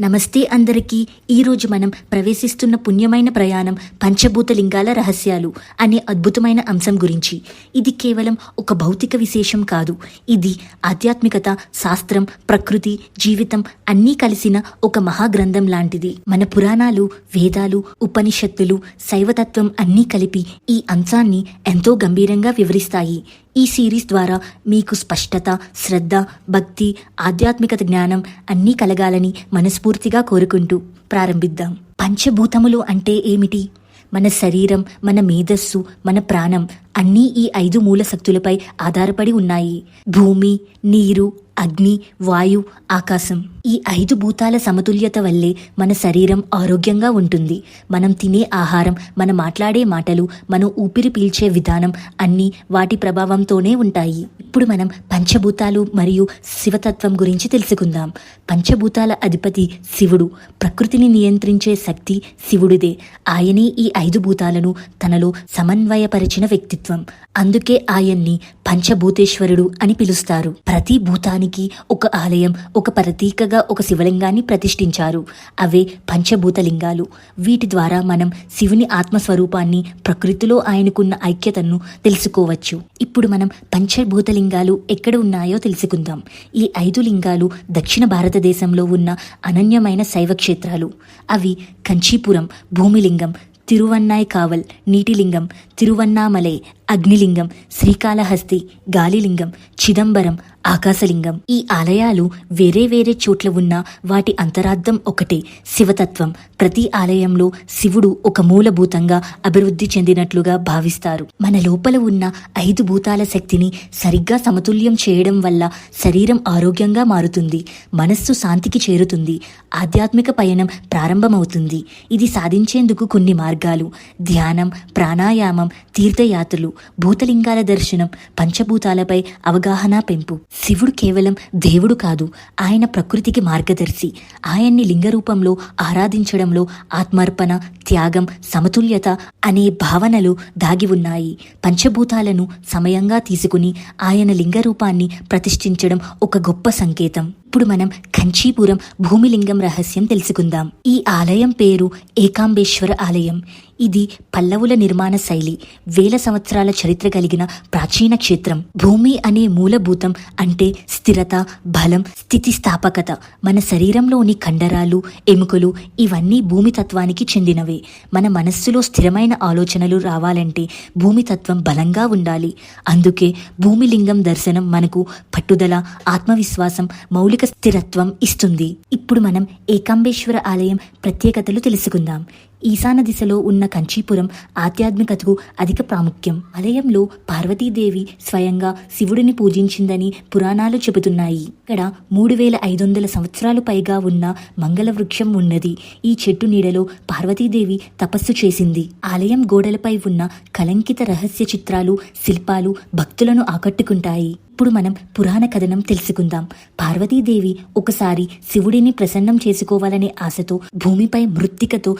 నమస్తే అందరికీ. ఈరోజు మనం ప్రవేశిస్తున్న పుణ్యమైన ప్రయాణం పంచభూత లింగాల రహస్యాలు అనే అద్భుతమైన అంశం గురించి. ఇది కేవలం ఒక భౌతిక విశేషం కాదు. ఇది ఆధ్యాత్మికత శాస్త్రం ప్రకృతి జీవితం అన్నీ కలిసిన ఒక మహాగ్రంథం లాంటిది. మన పురాణాలు వేదాలు ఉపనిషత్తులు శైవతత్వం అన్నీ కలిపి ఈ అంశాన్ని ఎంతో గంభీరంగా వివరిస్తాయి. ఈ సిరీస్ ద్వారా మీకు స్పష్టత శ్రద్ధ భక్తి ఆధ్యాత్మికత జ్ఞానం అన్నీ కలగాలని మనస్ఫూర్తిగా కోరుకుంటూ ప్రారంభిద్దాం. పంచభూతములు అంటే ఏమిటి? మన శరీరం మన మేధస్సు మన ప్రాణం అన్నీ ఈ ఐదు మూల శక్తులపై ఆధారపడి ఉన్నాయి. భూమి నీరు అగ్ని వాయు ఆకాశం ఈ ఐదు భూతాల సమతుల్యత వల్లే మన శరీరం ఆరోగ్యంగా ఉంటుంది. మనం తినే ఆహారం మన మాట్లాడే మాటలు మనం ఊపిరి పీల్చే విధానం అన్నీ వాటి ప్రభావంతోనే ఉంటాయి. ఇప్పుడు మనం పంచభూతాలు మరియు శివతత్వం గురించి తెలుసుకుందాం. పంచభూతాల అధిపతి శివుడు ప్రకృతిని నియంత్రించే శక్తి శివుడిదే. ఆయనే ఈ ఐదు భూతాలను తనలో సమన్వయపరిచిన వ్యక్తిత్వం. అందుకే ఆయన్ని పంచభూతేశ్వరుడు అని పిలుస్తారు. ప్రతి భూతానికి ఒక ఆలయం ఒక ప్రతీకగా ఒక శివలింగాన్ని ప్రతిష్ఠించారు. అవే పంచభూతలింగాలు. వీటి ద్వారా మనం శివుని ఆత్మస్వరూపాన్ని ప్రకృతిలో ఆయనకున్న ఐక్యతను తెలుసుకోవచ్చు. ఇప్పుడు మనం పంచభూతలింగాలు ఎక్కడ ఉన్నాయో తెలుసుకుందాం. ఈ ఐదు లింగాలు దక్షిణ భారతదేశంలో ఉన్న అనన్యమైన శైవ క్షేత్రాలు అవి కంచీపురం భూమిలింగం తిరువన్నాయ్ కావల్ నీటిలింగం తిరువన్నామలై అగ్నిలింగం శ్రీకాళహస్తి గాలిలింగం చిదంబరం ఆకాశలింగం. ఈ ఆలయాలు వేరే వేరే చోట్ల ఉన్న వాటి అంతరార్థం ఒకటే శివతత్వం. ప్రతి ఆలయంలో శివుడు ఒక మూలభూతంగా అభివృద్ధి చెందినట్లుగా భావిస్తారు. మన లోపల ఉన్న ఐదు భూతాల శక్తిని సరిగ్గా సమతుల్యం చేయడం వల్ల శరీరం ఆరోగ్యంగా మారుతుంది మనస్సు శాంతికి చేరుతుంది ఆధ్యాత్మిక పయనం ప్రారంభమవుతుంది. ఇది సాధించేందుకు కొన్ని మార్గాలు. ధ్యానం ప్రాణాయామం తీర్థయాత్రలు భూతలింగాల దర్శనం పంచభూతాలపై అవగాహన పెంపు. శివుడు కేవలం దేవుడు కాదు ఆయన ప్రకృతికి మార్గదర్శి. ఆయన్ని లింగ రూపంలో ఆరాధించడంలో ఆత్మార్పణ త్యాగం సమతుల్యత అనే భావనలు దాగి ఉన్నాయి. పంచభూతాలను సమయంగా తీసుకుని ఆయన లింగ రూపాన్ని ప్రతిష్ఠించడం ఒక గొప్ప సంకేతం. ఇప్పుడు మనం కంచీపురం భూమిలింగం రహస్యం తెలుసుకుందాం. ఈ ఆలయం పేరు ఏకాంబేశ్వర ఆలయం. ఇది పల్లవుల నిర్మాణ శైలి వేల సంవత్సరాల చరిత్ర కలిగిన ప్రాచీన క్షేత్రం. భూమి అనే మూలభూతం అంటే స్థిరత బలం స్థితిస్థాపకత. మన శరీరంలోని కండరాలు ఎముకలు ఇవన్నీ భూమి తత్వానికి చెందినవే. మన మనస్సులో స్థిరమైన ఆలోచనలు రావాలంటే భూమి తత్వం బలంగా ఉండాలి. అందుకే భూమిలింగం దర్శనం మనకు పట్టుదల ఆత్మవిశ్వాసం మౌలిక స్థిరత్వం ఇస్తుంది. ఇప్పుడు మనం ఏకాంబేశ్వర ఆలయం ప్రత్యేకతలు తెలుసుకుందాం. ఈశాన దిశలో ఉన్న కంచీపురం ఆధ్యాత్మికతకు అధిక ప్రాముఖ్యం. ఆలయంలో పార్వతీదేవి స్వయంగా శివుడిని పూజించిందని పురాణాలు చెబుతున్నాయి. ఇక్కడ మూడు వేల ఐదు వందల సంవత్సరాలు పైగా ఉన్న మంగళ వృక్షం ఉన్నది. ఈ చెట్టు నీడలో పార్వతీదేవి తపస్సు చేసింది. ఆలయం గోడలపై ఉన్న కలంకిత రహస్య చిత్రాలు శిల్పాలు భక్తులను ఆకట్టుకుంటాయి. ఇప్పుడు మనం పురాణ కథనం తెలుసుకుందాం. పార్వతీదేవి ఒకసారి శివుడిని ప్రసన్నం చేసుకోవాలనే ఆశతో భూమిపై మృత్తికతో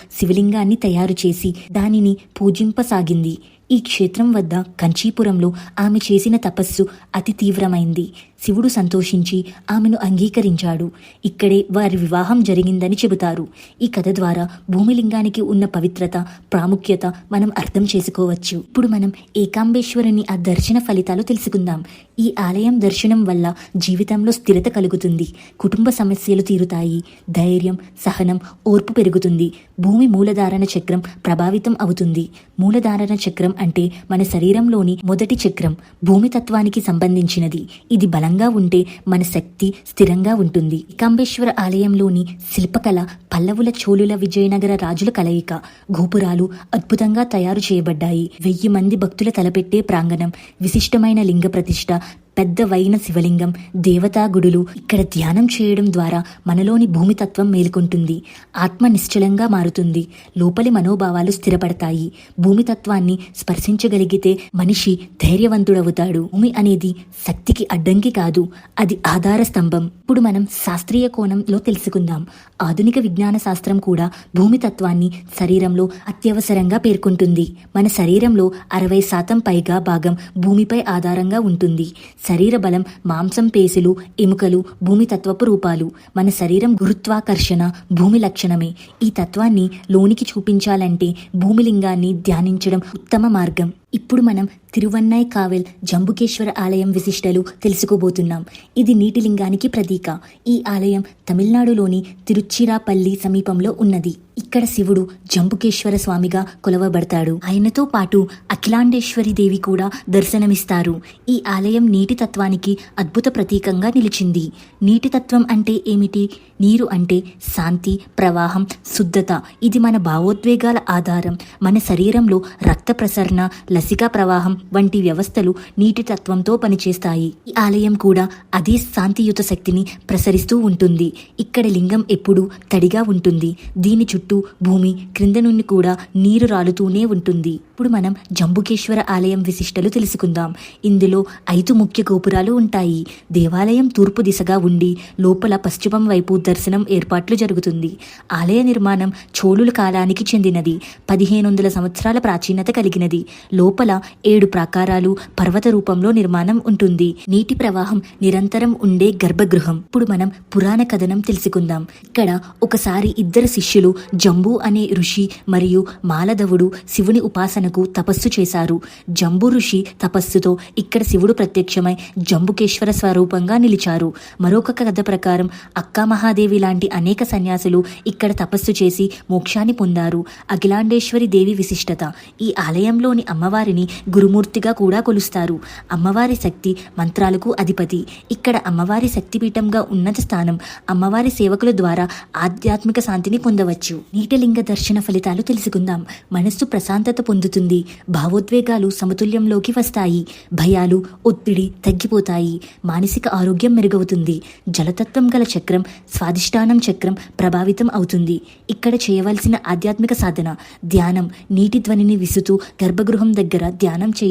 లింగాన్ని తయారు చేసి దానిని పూజింపసాగింది. ఈ క్షేత్రం వద్ద కంచీపురంలో ఆమె చేసిన తపస్సు అతి తీవ్రమైంది. శివుడు సంతోషించి ఆమెను అంగీకరించాడు. ఇక్కడే వారి వివాహం జరిగిందని చెబుతారు. ఈ కథ ద్వారా భూమిలింగానికి ఉన్న పవిత్రత ప్రాముఖ్యత మనం అర్థం చేసుకోవచ్చు. ఇప్పుడు మనం ఏకాంబేశ్వరుని ఆ దర్శన ఫలితాలు తెలుసుకుందాం. ఈ ఆలయం దర్శనం వల్ల జీవితంలో స్థిరత కలుగుతుంది. కుటుంబ సమస్యలు తీరుతాయి. ధైర్యం సహనం ఓర్పు పెరుగుతుంది. భూమి మూలధారణ చక్రం ప్రభావితం అవుతుంది. మూలధారణ చక్రం అంటే మన శరీరంలోని మొదటి చక్రం భూమి తత్వానికి సంబంధించినది. ఇది బలంగా ఉంటే మన శక్తి స్థిరంగా ఉంటుంది. ఏకాంబేశ్వర ఆలయంలోని శిల్పకళ పల్లవుల చోళుల విజయనగర రాజుల కలయిక గోపురాలు అద్భుతంగా తయారు చేయబడ్డాయి. వెయ్యి మంది భక్తుల తలపెట్టే ప్రాంగణం విశిష్టమైన లింగ ప్రతిష్ట పెద్ద వైన శివలింగం దేవతా గుడులు ఇక్కడ ధ్యానం చేయడం ద్వారా మనలోని భూమితత్వం మేలుకుంటుంది. ఆత్మ నిశ్చలంగా మారుతుంది. లోపలి మనోభావాలు స్థిరపడతాయి. భూమితత్వాన్ని స్పర్శించగలిగితే మనిషి ధైర్యవంతుడవుతాడు. భూమి అనేది శక్తికి అడ్డంకి కాదు అది ఆధార స్తంభం. ఇప్పుడు మనం శాస్త్రీయ కోణంలో తెలుసుకుందాం. ఆధునిక విజ్ఞాన శాస్త్రం కూడా భూమితత్వాన్ని శరీరంలో అత్యవసరంగా పేర్కొంటుంది. మన శరీరంలో అరవై శాతం పైగా భాగం భూమిపై ఆధారంగా ఉంటుంది. శరీర బలం మాంసం పేసులు ఎముకలు భూమి తత్వపు రూపాలు. మన శరీరం గురుత్వాకర్షణ భూమి లక్షణమే. ఈ తత్వాన్ని లోనికి చూపించాలంటే భూమిలింగాన్ని ధ్యానించడం ఉత్తమ మార్గం. ఇప్పుడు మనం తిరువన్నై కావెల్ జంబుకేశ్వర ఆలయం విశిష్టలు తెలుసుకోబోతున్నాం. ఇది నీటి లింగానికి ప్రతీక. ఈ ఆలయం తమిళనాడులోని తిరుచిరాపల్లి సమీపంలో ఉన్నది. ఇక్కడ శివుడు జంబుకేశ్వర స్వామిగా కొలవబడతాడు. ఆయనతో పాటు అఖిలాండేశ్వరి దేవి కూడా దర్శనమిస్తారు. ఈ ఆలయం నీటి తత్వానికి అద్భుత ప్రతీకంగా నిలిచింది. నీటి తత్వం అంటే ఏమిటి? నీరు అంటే శాంతి ప్రవాహం శుద్ధత. ఇది మన భావోద్వేగాల ఆధారం. మన శరీరంలో రక్త ప్రసరణ లసికా ప్రవాహం వంటి వ్యవస్థలు నీటి తత్వంతో పనిచేస్తాయి. ఈ ఆలయం కూడా అదే శాంతియుత శక్తిని ప్రసరిస్తూ ఉంటుంది. ఇక్కడ లింగం ఎప్పుడూ తడిగా ఉంటుంది. దీని చుట్టూ భూమి క్రింద నుండి కూడా నీరు రాలుతూనే ఉంటుంది. ఇప్పుడు మనం జంబుకేశ్వర ఆలయం విశిష్టలు తెలుసుకుందాం. ఇందులో ఐదు ముఖ్య గోపురాలు ఉంటాయి. దేవాలయం తూర్పు దిశగా ఉండి లోపల పశ్చిమం వైపు దర్శనం ఏర్పాట్లు జరుగుతుంది. ఆలయ నిర్మాణం చోళుల కాలానికి చెందినది. పదిహేను వందల సంవత్సరాల ప్రాచీనత కలిగినది. లోపల ఏడు ప్రాకారాలు పర్వత రూపంలో నిర్మాణం ఉంటుంది. నీటి ప్రవాహం నిరంతరం ఉండే గర్భగృహం. ఇప్పుడు మనం పురాణ కథనం తెలుసుకుందాం. ఇక్కడ ఒకసారి ఇద్దరు శిష్యులు జంబు అనే ఋషి మరియు మాలధవుడు శివుని ఉపాసనకు తపస్సు చేశారు. జంబు ఋషి తపస్సుతో ఇక్కడ శివుడు ప్రత్యక్షమై జంబుకేశ్వర స్వరూపంగా నిలిచారు. మరొక కథ ప్రకారం అక్కా మహాదేవి లాంటి అనేక సన్యాసులు ఇక్కడ తపస్సు చేసి మోక్షాన్ని పొందారు. అఖిలాండేశ్వరి దేవి విశిష్టత. ఈ ఆలయంలోని అమ్మవారిని గురుమూర్తిగా కూడా కొలుస్తారు. అమ్మవారి శక్తి మంత్రాలకు అధిపతి. ఇక్కడ అమ్మవారి శక్తిపీఠంగా ఉన్నత స్థానం అమ్మవారి సేవకుల ద్వారా ఆధ్యాత్మిక శాంతిని పొందవచ్చు. నీటలింగ దర్శన ఫలితాలు తెలుసుకుందాం. మనస్సు ప్రశాంతత పొందుతుంది. భావోద్వేగాలు సమతుల్యంలోకి వస్తాయి. భయాలు ఒత్తిడి తగ్గిపోతాయి. మానసిక ఆరోగ్యం మెరుగవుతుంది. జలతత్వం గల చక్రం స్వాదిష్టానం చక్రం ప్రభావితం అవుతుంది. ఇక్కడ చేయవలసిన ఆధ్యాత్మిక సాధన ధ్యానం. నీటి ధ్వనిని విసుతూ గర్భగృహం దగ్గర ధ్యానం చేయాలి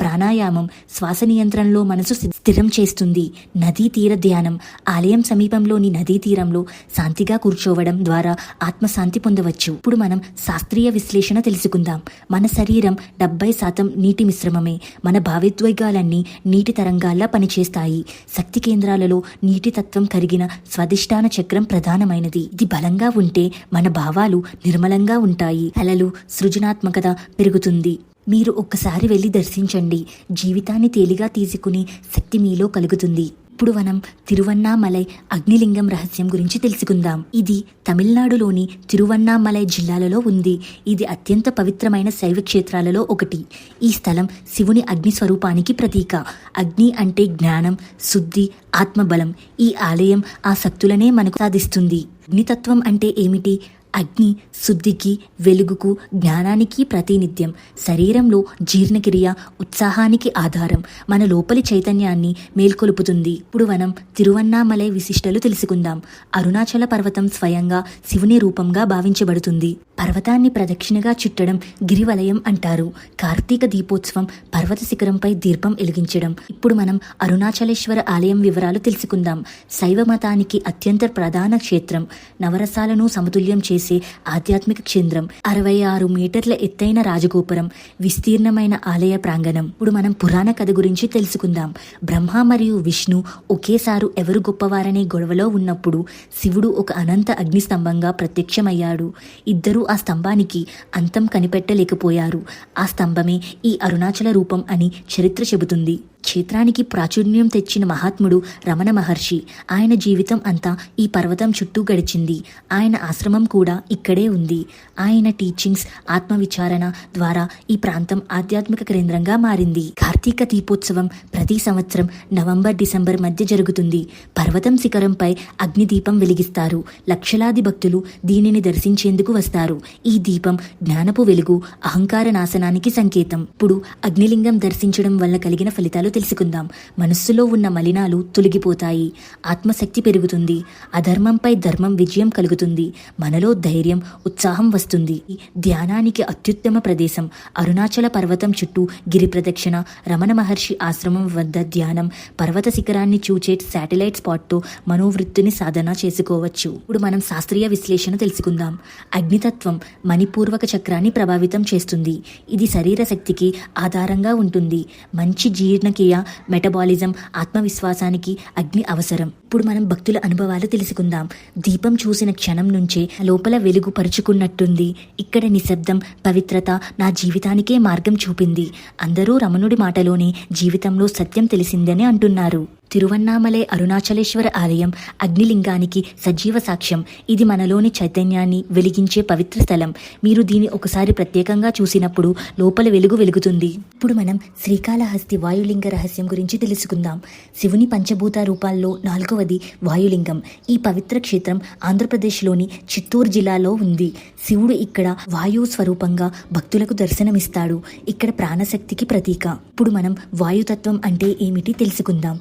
ప్రాణాయామం శ్వాస నియంత్రణలో మనసు స్థిరం చేస్తుంది. నదీ తీర ధ్యానం ఆలయం సమీపంలోని నదీ తీరంలో శాంతిగా కూర్చోవడం ద్వారా ఆత్మశాంతి పొందవచ్చు. ఇప్పుడు మనం శాస్త్రీయ విశ్లేషణ తెలుసుకుందాం. మన శరీరం డెబ్బై శాతం నీటి మిశ్రమమే. మన భావోద్వేగాలన్నీ నీటి తరంగాల్లా పనిచేస్తాయి. శక్తి కేంద్రాలలో నీటి తత్వం కరిగిన స్వధిష్టాన చక్రం ప్రధానమైనది. ఇది బలంగా ఉంటే మన భావాలు నిర్మలంగా ఉంటాయి. కలలు సృజనాత్మకత పెరుగుతుంది. మీరు ఒక్కసారి వెళ్ళి దర్శించండి. జీవితాన్ని తేలిగా తీసుకుని శక్తి మీలో కలుగుతుంది. ఇప్పుడు మనం తిరువన్నామలై అగ్నిలింగం రహస్యం గురించి తెలుసుకుందాం. ఇది తమిళనాడులోని తిరువన్నామలై జిల్లాలలో ఉంది. ఇది అత్యంత పవిత్రమైన శైవ క్షేత్రాలలో ఒకటి. ఈ స్థలం శివుని అగ్ని స్వరూపానికి ప్రతీక. అగ్ని అంటే జ్ఞానం శుద్ధి ఆత్మబలం. ఈ ఆలయం ఆ శక్తులనే మనకు సాధిస్తుంది. అగ్నితత్వం అంటే ఏమిటి? అగ్ని శుద్ధికి వెలుగుకు జ్ఞానానికి ప్రాతినిధ్యం శరీరంలో జీర్ణక్రియ ఉత్సాహానికి ఆధారం మన లోపలి చైతన్యాన్ని మేల్కొలుపుతుంది. ఇప్పుడు మనం తిరువన్నామలై విశిష్టలు తెలుసుకుందాం. అరుణాచల పర్వతం స్వయంగా శివుని రూపంగా భావించబడుతుంది. పర్వతాన్ని ప్రదక్షిణగా చుట్టడం గిరివలయం అంటారు. కార్తీక దీపోత్సవం పర్వత శిఖరంపై దీపం వెలిగించడం. ఇప్పుడు మనం అరుణాచలేశ్వర ఆలయం వివరాలు తెలుసుకుందాం. శైవ మతానికి అత్యంత ప్రధాన క్షేత్రం. నవరసాలను సమతుల్యం చేసే ఆధ్యాత్మిక కేంద్రం. అరవై ఆరు మీటర్ల ఎత్తైన రాజగోపురం. విస్తీర్ణమైన ఆలయ ప్రాంగణం. ఇప్పుడు మనం పురాణ కథ గురించి తెలుసుకుందాం. బ్రహ్మ మరియు విష్ణు ఒకేసారి ఎవరు గొప్పవారనే గొడవలో ఉన్నప్పుడు శివుడు ఒక అనంత అగ్నిస్తంభంగా ప్రత్యక్షమయ్యాడు. ఇద్దరు ఆ స్తంభానికి అంతం కనిపెట్టలేకపోయారు. ఆ స్తంభమే ఈ అరుణాచల రూపం అని చరిత్ర చెబుతుంది. క్షేత్రానికి ప్రాచుర్యం తెచ్చిన మహాత్ముడు రమణ మహర్షి. ఆయన జీవితం అంతా ఈ పర్వతం చుట్టూ గడిచింది. ఆయన ఆశ్రమం కూడా ఇక్కడే ఉంది. ఆయన టీచింగ్స్ ఆత్మవిచారణ ద్వారా ఈ ప్రాంతం ఆధ్యాత్మిక కేంద్రంగా మారింది. కార్తీక దీపోత్సవం ప్రతి సంవత్సరం నవంబర్ డిసెంబర్ మధ్య జరుగుతుంది. పర్వతం శిఖరంపై అగ్నిదీపం వెలిగిస్తారు. లక్షలాది భక్తులు దీనిని దర్శించేందుకు వస్తారు. ఈ దీపం జ్ఞానపు వెలుగు అహంకార నాశనానికి సంకేతం. ఇప్పుడు అగ్నిలింగం దర్శించడం వల్ల కలిగిన ఫలితాలు తెలుసుకుందాం. మనస్సులో ఉన్న మలినాలు తొలగిపోతాయి. ఆత్మశక్తి పెరుగుతుంది. అధర్మంపై ధర్మం విజయం కలుగుతుంది. మనలో ధైర్యం ఉత్సాహం వస్తుంది. ధ్యానానికి అత్యుత్తమ ప్రదేశం. అరుణాచల పర్వతం చుట్టూ గిరి ప్రదక్షిణ రమణ మహర్షి ఆశ్రమం వద్ద ధ్యానం పర్వత శిఖరాన్ని చూచే శాటిలైట్ స్పాట్తో మనోవృత్తిని సాధన చేసుకోవచ్చు. ఇప్పుడు మనం శాస్త్రీయ విశ్లేషణ తెలుసుకుందాం. అగ్నితత్వం మణిపూర్వక చక్రాన్ని ప్రభావితం చేస్తుంది. ఇది శరీర శక్తికి ఆధారంగా ఉంటుంది. మంచి జీర్ణకి జీవక్రియ మెటబాలిజం ఆత్మవిశ్వాసానికి అగ్ని అవసరం. ఇప్పుడు మనం భక్తుల అనుభవాలు తెలుసుకుందాం. దీపం చూసిన క్షణం నుంచే లోపల వెలుగు పరుచుకున్నట్టుంది. ఇక్కడ నిశ్శబ్దం పవిత్రత నా జీవితానికే మార్గం చూపింది. అందరూ రమణుడి మాటలోనే జీవితంలో సత్యం తెలిసిందని అంటున్నారు. తిరువన్నామలై అరుణాచలేశ్వర ఆలయం అగ్నిలింగానికి సజీవ సాక్ష్యం. ఇది మనలోని చైతన్యాన్ని వెలిగించే పవిత్ర స్థలం. మీరు దీన్ని ఒకసారి ప్రత్యేకంగా చూసినప్పుడు లోపల వెలుగు వెలుగుతుంది. ఇప్పుడు మనం శ్రీకాళహస్తి వాయులింగ రహస్యం గురించి తెలుసుకుందాం. శివుని పంచభూత రూపాల్లో నాలుగవది వాయులింగం. ఈ పవిత్ర క్షేత్రం ఆంధ్రప్రదేశ్లోని చిత్తూరు జిల్లాలో ఉంది. శివుడు ఇక్కడ వాయువు స్వరూపంగా భక్తులకు దర్శనమిస్తాడు. ఇక్కడ ప్రాణశక్తికి ప్రతీక. ఇప్పుడు మనం వాయుతత్వం అంటే ఏమిటి తెలుసుకుందాం.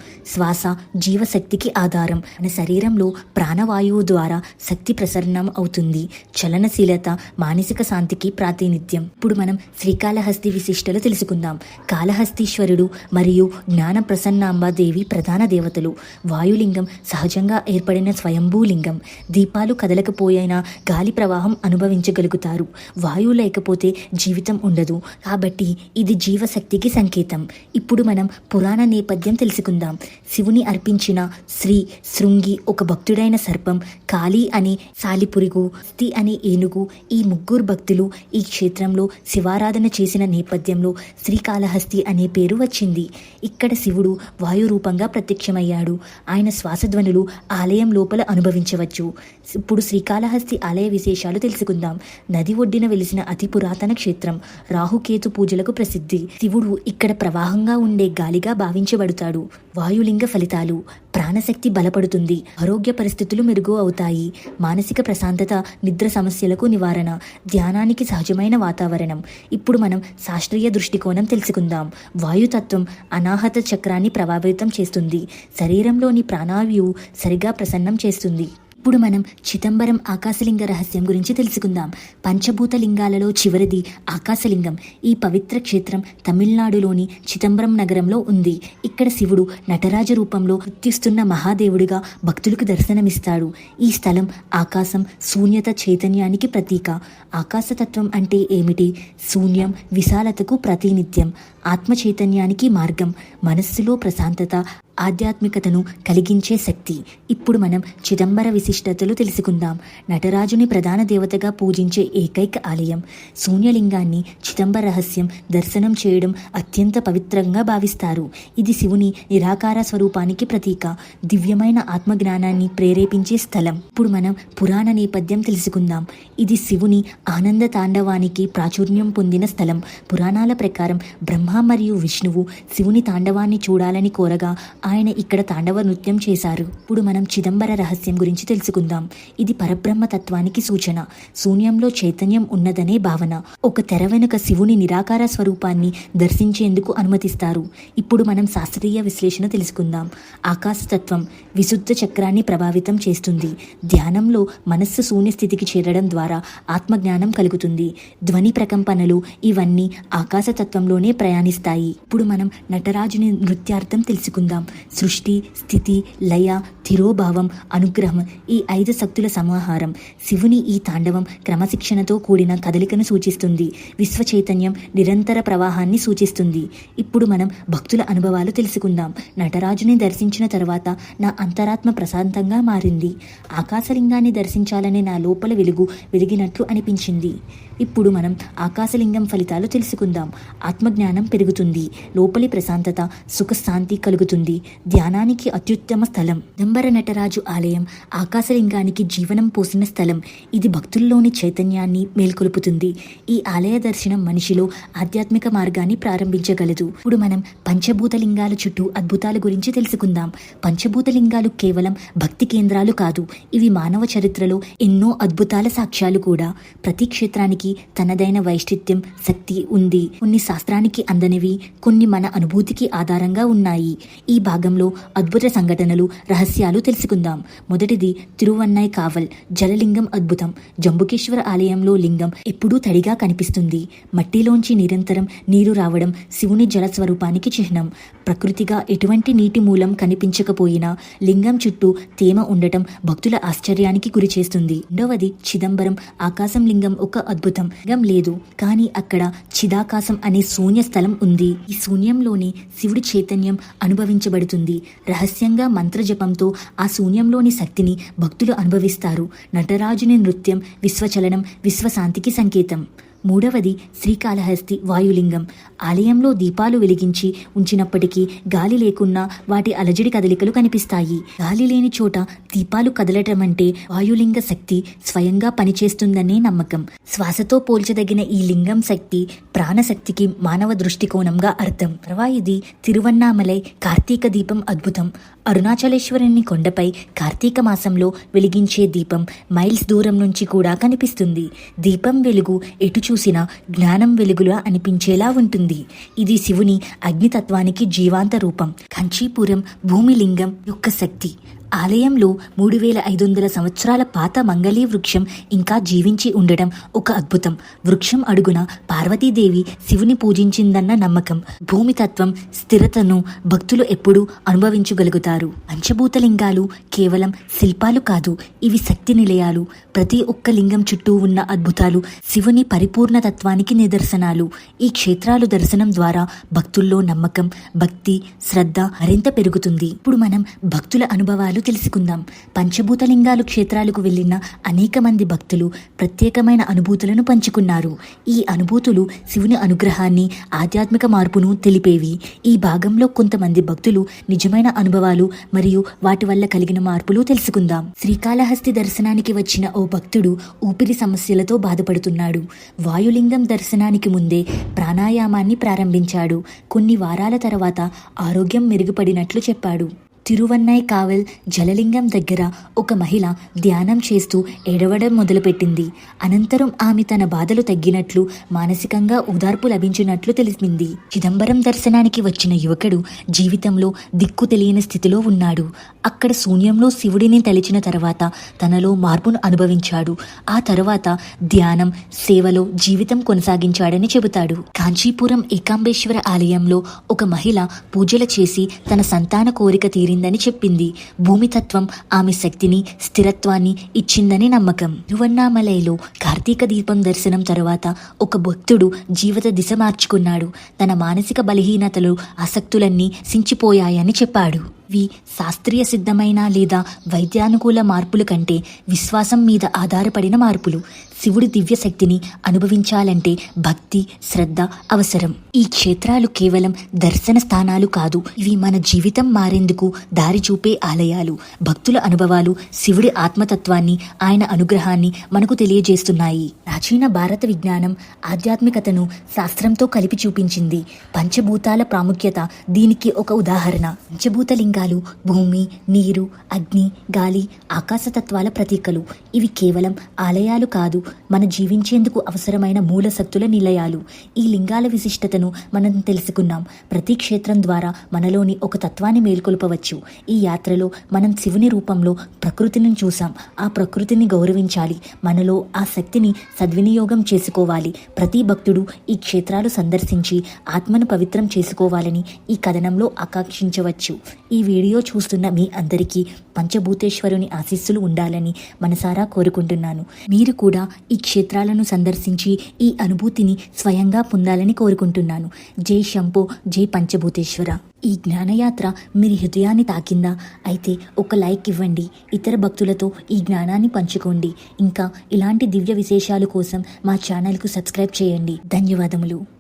శ్వాస జీవశక్తికి ఆధారం. మన శరీరంలో ప్రాణవాయువు ద్వారా శక్తి ప్రసరణం అవుతుంది. చలనశీలత మానసిక శాంతికి ప్రాతినిధ్యం. ఇప్పుడు మనం శ్రీకాళహస్తి విశిష్టలు తెలుసుకుందాం. కాళహస్తీశ్వరుడు మరియు జ్ఞాన ప్రసన్నాంబాదేవి ప్రధాన దేవతలు. వాయులింగం సహజంగా ఏర్పడిన స్వయంభూలింగం. దీపాలు కదలకపోయినా గాలి ప్రవాహం అనుభవించగలుగుతారు. వాయువు లేకపోతే జీవితం ఉండదు. కాబట్టి ఇది జీవశక్తికి సంకేతం. ఇప్పుడు మనం పురాణ నేపథ్యం తెలుసుకుందాం. శివుని అర్పించిన శ్రీ శృంగి ఒక భక్తుడైన సర్పం కాళీ అనే సాలిపురుగు స్తి అనే ఏనుగు ఈ ముగ్గురు భక్తులు ఈ క్షేత్రంలో శివారాధన చేసిన నేపథ్యంలో శ్రీకాళహస్తి అనే పేరు వచ్చింది. ఇక్కడ శివుడు వాయు రూపంగా ప్రత్యక్షమయ్యాడు. ఆయన శ్వాసధ్వనులు ఆలయం లోపల అనుభవించవచ్చు. ఇప్పుడు శ్రీకాళహస్తి ఆలయ విశేషాలు తెలుసుకుందాం. నది ఒడ్డిన వెలిసిన అతి పురాతన క్షేత్రం రాహుకేతు పూజలకు ప్రసిద్ధి. శివుడు ఇక్కడ ప్రవాహంగా ఉండే గాలిగా భావించబడతాడు. వాయులింగ ఫలితాలు ప్రాణశక్తి బలపడుతుంది. ఆరోగ్య పరిస్థితులు మెరుగు అవుతాయి. మానసిక ప్రశాంతత నిద్ర సమస్యలకు నివారణ ధ్యానానికి సహజమైన వాతావరణం. ఇప్పుడు మనం శాస్త్రీయ దృష్టికోణం తెలుసుకుందాం. వాయుతత్వం అనాహత చక్రాన్ని ప్రభావితం చేస్తుంది. శరీరంలోని ప్రాణావ్యువు సరిగా ప్రసన్నం చేస్తుంది. ఇప్పుడు మనం చిదంబరం ఆకాశలింగ రహస్యం గురించి తెలుసుకుందాం. పంచభూత లింగాలలో చివరిది ఆకాశలింగం. ఈ పవిత్ర క్షేత్రం తమిళనాడులోని చిదంబరం నగరంలో ఉంది. ఇక్కడ శివుడు నటరాజ రూపంలో నృత్యిస్తున్న మహాదేవుడిగా భక్తులకు దర్శనమిస్తాడు. ఈ స్థలం ఆకాశం శూన్యత చైతన్యానికి ప్రతీక. ఆకాశతత్వం అంటే ఏమిటి? శూన్యం విశాలతకు ప్రాతినిధ్యం ఆత్మచైతన్యానికి మార్గం మనస్సులో ప్రశాంతత ఆధ్యాత్మికతను కలిగించే శక్తి. ఇప్పుడు మనం చిదంబర విశిష్టతలు తెలుసుకుందాం. నటరాజుని ప్రధాన దేవతగా పూజించే ఏకైక ఆలయం. శూన్యలింగాన్ని చిదంబర రహస్యం దర్శనం చేయడం అత్యంత పవిత్రంగా భావిస్తారు. ఇది శివుని నిరాకార స్వరూపానికి ప్రతీక దివ్యమైన ఆత్మజ్ఞానాన్ని ప్రేరేపించే స్థలం. ఇప్పుడు మనం పురాణ నేపథ్యం తెలుసుకుందాం. ఇది శివుని ఆనంద తాండవానికి ప్రాచుర్యం పొందిన స్థలం. పురాణాల ప్రకారం బ్రహ్మ మరియు విష్ణువు శివుని తాండవాన్ని చూడాలని కోరగా ఆయన ఇక్కడ తాండవ నృత్యం చేశారు. ఇప్పుడు మనం చిదంబర రహస్యం గురించి తెలుసుకుందాం. ఇది పరబ్రహ్మ తత్వానికి సూచన. శూన్యంలో చైతన్యం ఉన్నదనే భావన. ఒక తెర వెనుక శివుని నిరాకార స్వరూపాన్ని దర్శించేందుకు అనుమతిస్తారు. ఇప్పుడు మనం శాస్త్రీయ విశ్లేషణ తెలుసుకుందాం. ఆకాశతత్వం విశుద్ధ చక్రాన్ని ప్రభావితం చేస్తుంది. ధ్యానంలో మనస్సు శూన్య స్థితికి చేరడం ద్వారా ఆత్మజ్ఞానం కలుగుతుంది. ధ్వని ప్రకంపనలు ఇవన్నీ ఆకాశతత్వంలోనే రాణిస్తాయి. ఇప్పుడు మనం నటరాజుని నృత్యార్థం తెలుసుకుందాం. సృష్టి స్థితి లయ తిరోభావం అనుగ్రహం ఈ ఐదు శక్తుల సమాహారం. శివుని ఈ తాండవం క్రమశిక్షణతో కూడిన కదలికను సూచిస్తుంది. విశ్వ చైతన్యం నిరంతర ప్రవాహాన్ని సూచిస్తుంది. ఇప్పుడు మనం భక్తుల అనుభవాలు తెలుసుకుందాం. నటరాజుని దర్శించిన తర్వాత నా అంతరాత్మ ప్రశాంతంగా మారింది. ఆకాశలింగాన్ని దర్శించాలనే నా లోపల వెలుగు వెలిగినట్లు అనిపించింది. ఇప్పుడు మనం ఆకాశలింగం ఫలితాలు తెలుసుకుందాం. ఆత్మజ్ఞానం పెరుగుతుంది. లోపలి ప్రశాంతత సుఖశాంతి కలుగుతుంది. ధ్యానానికి అత్యుత్తమ స్థలం. దంబర నటరాజు ఆలయం ఆకాశలింగానికి జీవనం పోసిన స్థలం. ఇది భక్తుల్లోని చైతన్యాన్ని మేల్కొలుపుతుంది. ఈ ఆలయ దర్శనం మనిషిలో ఆధ్యాత్మిక మార్గాన్ని ప్రారంభించగలదు. ఇప్పుడు మనం పంచభూతలింగాల చుట్టూ అద్భుతాల గురించి తెలుసుకుందాం. పంచభూత లింగాలు కేవలం భక్తి కేంద్రాలు కాదు. ఇవి మానవ చరిత్రలో ఎన్నో అద్భుతాల సాక్ష్యాలు కూడా. ప్రతి క్షేత్రానికి తనదైన వైశిష్ట్యం శక్తి ఉంది. కొన్ని శాస్త్రానికి అందనివి కొన్ని మన అనుభూతికి ఆధారంగా ఉన్నాయి. ఈ భాగంలో అద్భుత సంఘటనలు రహస్యాలు తెలుసుకుందాం. మొదటిది తిరువన్నై కావల్ జలలింగం అద్భుతం. జంబుకేశ్వర ఆలయంలో లింగం ఎప్పుడూ తడిగా కనిపిస్తుంది. మట్టిలోంచి నిరంతరం నీరు రావడం శివుని జల స్వరూపానికి చిహ్నం. ప్రకృతిగా ఎటువంటి నీటి మూలం కనిపించకపోయినా లింగం చుట్టూ తేమ ఉండటం భక్తుల ఆశ్చర్యానికి గురి చేస్తుంది రెండవది చిదంబరం ఆకాశం లింగం ఒక అద్భుతం. అద్భుతం. గం లేదు. కానీ అక్కడ చిదాకాశం అనే శూన్య స్థలం ఉంది. ఈ శూన్యంలోనే శివుడి చైతన్యం అనుభవించబడుతుంది. రహస్యంగా మంత్రజపంతో ఆ శూన్యంలోని శక్తిని భక్తులు అనుభవిస్తారు. నటరాజుని నృత్యం విశ్వచలనం విశ్వశాంతికి సంకేతం. మూడవది శ్రీకాళహస్తి వాయులింగం. ఆలయంలో దీపాలు వెలిగించి ఉంచినప్పటికీ గాలి లేకున్నా వాటి అలజడి కదలికలు కనిపిస్తాయి. గాలి లేని చోట దీపాలు కదలటం అంటే వాయులింగ శక్తి స్వయంగా పనిచేస్తుందనే నమ్మకం. శ్వాసతో పోల్చదగిన ఈ లింగం శక్తి ప్రాణశక్తికి మానవ దృష్టికోణంగా అర్థం. ఇది తిరువన్నామలై కార్తీక దీపం అద్భుతం. అరుణాచలేశ్వరుని కొండపై కార్తీక మాసంలో వెలిగించే దీపం మైల్స్ దూరం నుంచి కూడా కనిపిస్తుంది. దీపం వెలుగు ఎటు చూసినా జ్ఞానం వెలుగులా అనిపించేలా ఉంటుంది. ఇది శివుని అగ్నితత్వానికి జీవాంత రూపం. కంచీపురం భూమిలింగం యొక్క శక్తి. ఆలయంలో మూడు వేల ఐదు వందల సంవత్సరాల పాత మంగళీ వృక్షం ఇంకా జీవించి ఉండటం ఒక అద్భుతం. వృక్షం అడుగున పార్వతీదేవి శివుని పూజించిందన్న నమ్మకం. భూమి తత్వం స్థిరతను భక్తులు ఎప్పుడూ అనుభవించగలుగుతారు. పంచభూతలింగాలు కేవలం శిల్పాలు కాదు ఇవి శక్తి నిలయాలు. ప్రతి ఒక్క లింగం చుట్టూ ఉన్న అద్భుతాలు శివుని పరిపూర్ణ తత్వానికి నిదర్శనాలు. ఈ క్షేత్రాలు దర్శనం ద్వారా భక్తుల్లో నమ్మకం భక్తి శ్రద్ధ మరింత పెరుగుతుంది. ఇప్పుడు మనం భక్తుల అనుభవాలు తెలుసుకుందాం. పంచభూతలింగాలు క్షేత్రాలకు వెళ్ళిన అనేక మంది భక్తులు ప్రత్యేకమైన అనుభూతులను పంచుకున్నారు. ఈ అనుభూతులు శివుని అనుగ్రహాన్ని ఆధ్యాత్మిక మార్పును తెలిపేవి. ఈ భాగంలో కొంతమంది భక్తులు నిజమైన అనుభవాలు మరియు వాటి వల్ల కలిగిన మార్పులు తెలుసుకుందాం. శ్రీకాళహస్తి దర్శనానికి వచ్చిన ఓ భక్తుడు ఊపిరి సమస్యలతో బాధపడుతున్నాడు. వాయులింగం దర్శనానికి ముందే ప్రాణాయామాన్ని ప్రారంభించాడు. కొన్ని వారాల తర్వాత ఆరోగ్యం మెరుగుపడినట్లు చెప్పాడు. తిరువన్నై కావెల్ జలలింగం దగ్గర ఒక మహిళ ధ్యానం చేస్తూ ఏడవడం మొదలుపెట్టింది. అనంతరం ఆమె తన బాధలు తగ్గినట్లు మానసికంగా ఓదార్పు లభించినట్లు తెలిసింది. చిదంబరం దర్శనానికి వచ్చిన యువకుడు జీవితంలో దిక్కు తెలియని స్థితిలో ఉన్నాడు. అక్కడ శూన్యంలో శివుడిని తలిచిన తర్వాత తనలో మార్పును అనుభవించాడు. ఆ తర్వాత ధ్యానం సేవలో జీవితం కొనసాగించాడని చెబుతాడు. కాంచీపురం ఏకాంబేశ్వర ఆలయంలో ఒక మహిళ పూజలు చేసి తన సంతాన కోరిక తీరిందని చెప్పింది. భూమితత్వం ఆమె శక్తిని స్థిరత్వాన్ని ఇచ్చిందని నమ్మకం. తిరువన్నామలైలో కార్తీక దీపం దర్శనం తర్వాత ఒక భక్తుడు జీవిత దిశ మార్చుకున్నాడు. తన మానసిక బలహీనతలు ఆసక్తులన్నీ సించిపోయాయని చెప్పాడు. ఇవి శాస్త్రీయ సిద్ధమైన లేదా వైద్యానుకూల మార్పుల కంటే విశ్వాసం మీద ఆధారపడిన మార్పులు. శివుడి దివ్య శక్తిని అనుభవించాలంటే భక్తి శ్రద్ధ అవసరం. ఈ క్షేత్రాలు కేవలం దర్శన స్థానాలు కాదు ఇవి మన జీవితం మారేందుకు దారి చూపే ఆలయాలు. భక్తుల అనుభవాలు శివుడి ఆత్మతత్వాన్ని ఆయన అనుగ్రహాన్ని మనకు తెలియజేస్తున్నాయి. ప్రాచీన భారత విజ్ఞానం ఆధ్యాత్మికతను శాస్త్రంతో కలిపి చూపించింది. పంచభూతాల ప్రాముఖ్యత దీనికి ఒక ఉదాహరణ. పంచభూత లింగాలు భూమి నీరు అగ్ని గాలి ఆకాశతత్వాల ప్రతీకలు. ఇవి కేవలం ఆలయాలు కాదు మన జీవించేందుకు అవసరమైన మూల శక్తుల నిలయాలు. ఈ లింగాల విశిష్టతను మనం తెలుసుకున్నాం. ప్రతి క్షేత్రం ద్వారా మనలోని ఒక తత్వాన్ని మేల్కొల్పవచ్చు. ఈ యాత్రలో మనం శివుని రూపంలో ప్రకృతిని చూసాం ఆ ప్రకృతిని గౌరవించాలి. మనలో ఆ శక్తిని సద్వినియోగం చేసుకోవాలి. ప్రతి భక్తుడు ఈ క్షేత్రాలు సందర్శించి ఆత్మను పవిత్రం చేసుకోవాలని ఈ కథనంలో ఆకాంక్షించవచ్చు. ఈ వీడియో చూస్తున్న మీ అందరికీ పంచభూతేశ్వరుని ఆశీస్సులు ఉండాలని మనసారా కోరుకుంటున్నాను. మీరు కూడా ఈ క్షేత్రాలను సందర్శించి ఈ అనుభూతిని స్వయంగా పొందాలని కోరుకుంటున్నాను. జై శంభో జై పంచభూతేశ్వర. ఈ జ్ఞానయాత్ర మీరు హృదయాన్ని తాకిందా? అయితే ఒక లైక్ ఇవ్వండి. ఇతర భక్తులతో ఈ జ్ఞానాన్ని పంచుకోండి. ఇంకా ఇలాంటి దివ్య విశేషాలు కోసం మా ఛానల్కు సబ్స్క్రైబ్ చేయండి. ధన్యవాదములు.